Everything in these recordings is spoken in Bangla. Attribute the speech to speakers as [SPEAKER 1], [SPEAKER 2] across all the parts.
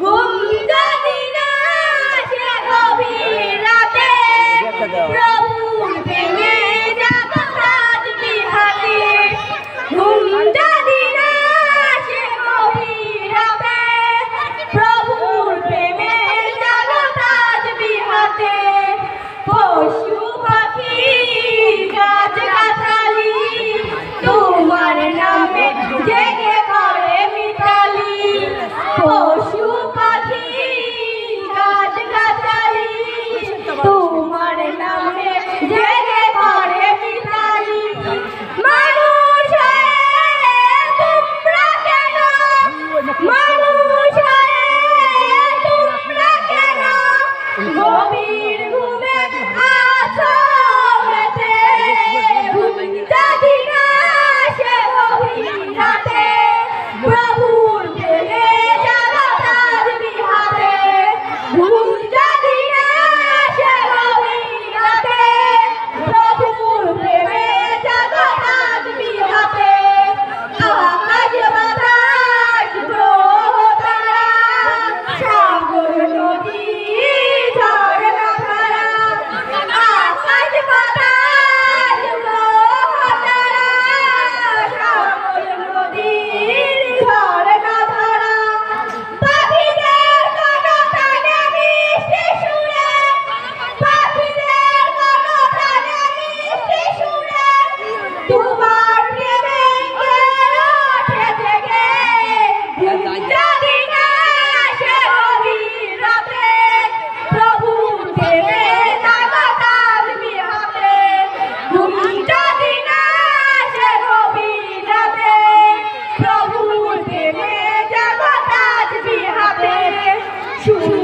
[SPEAKER 1] Bana প্রভুর প্রেমে জগতার বিহারে Choo!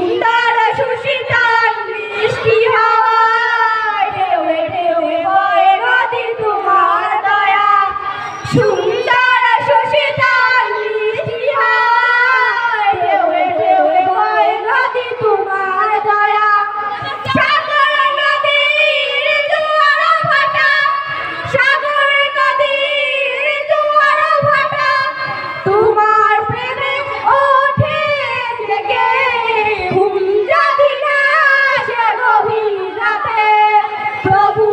[SPEAKER 1] প্রভুর